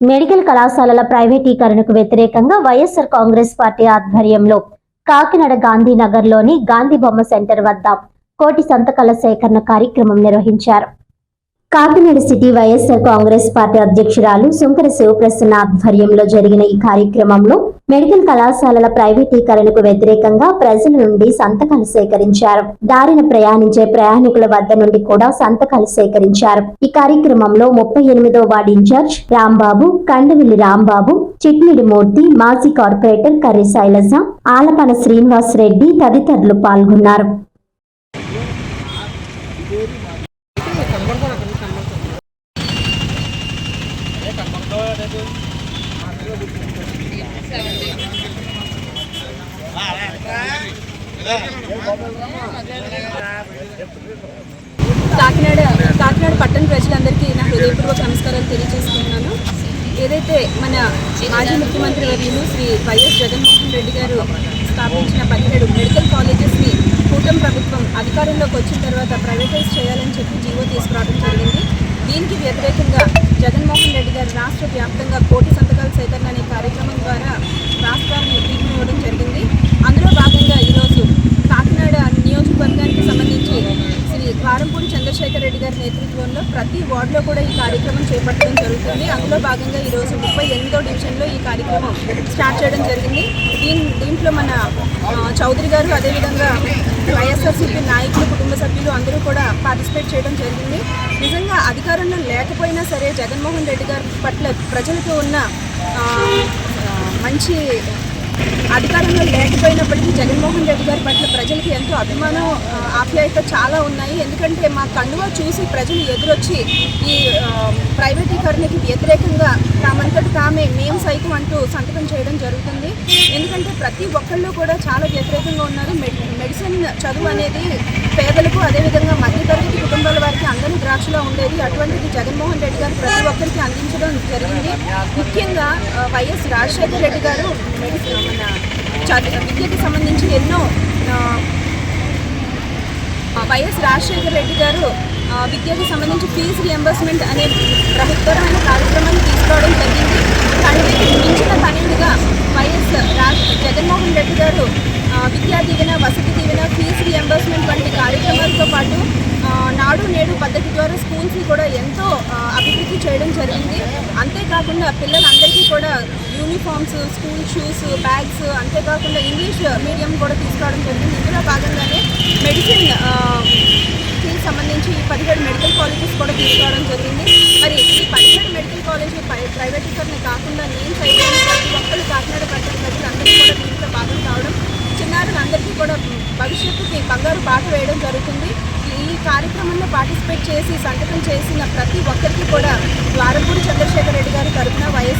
Medical కళాశాలల ప్రైవేటీకరణకు వ్యతిరేకంగా వైఎస్ఆర్ కాంగ్రెస్ పార్టీ ఆధ్వర్యంలో కాకినాడ గాంధీనగర్లోని గాంధీ బొమ్మ సెంటర్ వద్ద కోటి సంతకాల సేకరణ కార్యక్రమం నిర్వహించారు. Kakinada city YSR Congress party అధ్యక్షురాలు సుంకర శివప్రసన్న ఆధ్వర్యంలో జరిగిన ఈ కార్యక్రమంలో మెడికల్ కళాశాలల ప్రైవేటీకరణకు వ్యతిరేకంగా ప్రజల నుండి సంతకాలు సేకరించారు. దారిన ప్రయాణించే ప్రయాణికుల వద్ద నుండి కూడా సంతకాలు సేకరించారు. ఈ కార్యక్రమంలో ముప్పై ఎనిమిదో వార్డు ఇన్ఛార్జ్ రాంబాబు కండవిల్లి రాంబాబు చిట్మిడి మూర్తి మాజీ కార్పొరేటర్ కర్రి శైలజ ఆలపన శ్రీనివాస్ రెడ్డి తదితరులు పాల్గొన్నారు. కాకినాడ కాకినాడ పట్టణ ప్రజలందరికీ నా హృదయపూర్వక నమస్కారాలు తెలియజేసుకుంటున్నాను. ఏదైతే మన మాజీ ముఖ్యమంత్రి వర్యులు శ్రీ వైఎస్ జగన్మోహన్ రెడ్డి గారు స్థాపించిన పదిహేడు మెడికల్ కాలేజెస్ని కూటమి ప్రభుత్వం అధికారంలోకి వచ్చిన తర్వాత ప్రైవేటైజ్ చేయాలని చెప్పి జీవో తీసుకురావడం జరిగింది. దీనికి వ్యతిరేకంగా జగన్మోహన్ రెడ్డి గారు రాష్ట్ర వ్యాప్తంగా కోటి సంతకాలు సేకరణ అనే కార్యక్రమం ద్వారా రాష్ట్రాన్ని తీర్పివ్వడం జరిగింది అందులో భాగంగా ఈరోజు కాకినాడ నియోజకవర్గానికి సంబంధించి శ్రీ ద్వారంపూడి చంద్రశేఖర్ రెడ్డి గారి నేతృత్వంలో ప్రతి వార్డులో కూడా ఈ కార్యక్రమం చేపట్టడం జరుగుతుంది. అందులో భాగంగా ఈరోజు ముప్పై ఎనిమిదో డివిజన్లో ఈ కార్యక్రమం స్టార్ట్ చేయడం జరిగింది. దీని దీంట్లో మన చౌదరి గారు అదేవిధంగా వైఎస్ఆర్సీపీ నాయకులు కుటుంబ సభ్యులు అందరూ కూడా పార్టిసిపేట్ చేయడం జరిగింది. నిజంగా అధికారంలో లేకపోయినా సరే జగన్మోహన్ రెడ్డి గారి పట్ల ప్రజలకు ఉన్న మంచి అధికారంలో లేకపోయినప్పటికీ జగన్మోహన్ రెడ్డి గారి పట్ల ప్రజలకి ఎంతో అభిమానం ఆప్యాయత చాలా ఉన్నాయి. ఎందుకంటే మా కండువ చూసి ప్రజలు ఎదురొచ్చి ఈ ప్రైవేటీకరణకి వ్యతిరేకంగా తామంతటి తామే మేము సైతం అంటూ సంతకం చేయడం జరుగుతుంది. ఎందుకంటే ప్రతి ఒక్కళ్ళు కూడా చాలా వ్యతిరేకంగా ఉన్నారు. మెడిసిన్ చదువు అనేది పేదలకు అదేవిధంగా మధ్యతరగతి కుటుంబాల వారికి అందని ద్రాక్షలో ఉండేది. అటువంటిది జగన్మోహన్ రెడ్డి గారు ప్రతి ఒక్కరికి అందించడం జరిగింది. ముఖ్యంగా వైఎస్ రాజశేఖర రెడ్డి గారు మెడిసిన్ విద్యకి సంబంధించి ఎన్నో వైఎస్ రాజశేఖర రెడ్డి గారు విద్యకు సంబంధించి ఫీజు రియంబర్స్మెంట్ అనే ప్రభుత్వమైన కార్యక్రమాన్ని తీసుకోవడం జరిగింది. తండ్రికి మించిన తనయుడిగా వైఎస్ రాజ్ జగన్మోహన్ రెడ్డి గారు విద్యా దీవెన వసతి దీవెన ఫీజు రియంబర్స్మెంట్ వంటి కార్యక్రమాలతో పాటు నాడు నేడు పద్ధతి ద్వారా స్కూల్స్ని కూడా ఎంతో అభివృద్ధి చేయడం జరిగింది. అంతేకాకుండా పిల్లలందరికీ కూడా యూనిఫామ్స్ స్కూల్ షూస్ బ్యాగ్స్ అంతేకాకుండా ఇంగ్లీష్ మీడియం కూడా తీసుకురావడం జరిగింది. ఇందులో భాగంగానే మెడిసిన్ సంబంధించి పదిహేడు మెడికల్ కాలేజెస్ కూడా తీసుకురావడం జరిగింది. మరి ఈ పదిహేడు మెడికల్ కాలేజ్ ప్రైవేటీకరణ కాకుండా నేను సైతం ప్రతి ఒక్కరు కాకినాడ పట్టణ ప్రజలందరికీ కూడా దీంట్లో భాగం కావడం చిన్నారులందరికీ కూడా భవిష్యత్తుకి బంగారు బాట వేయడం జరుగుతుంది. పార్టిసిపేట్ చేసి సంతకం చేసిన ప్రతి ఒక్కరికి కూడా ద్వారపూడి చంద్రశేఖర్ రెడ్డి గారి తరఫున వైఎస్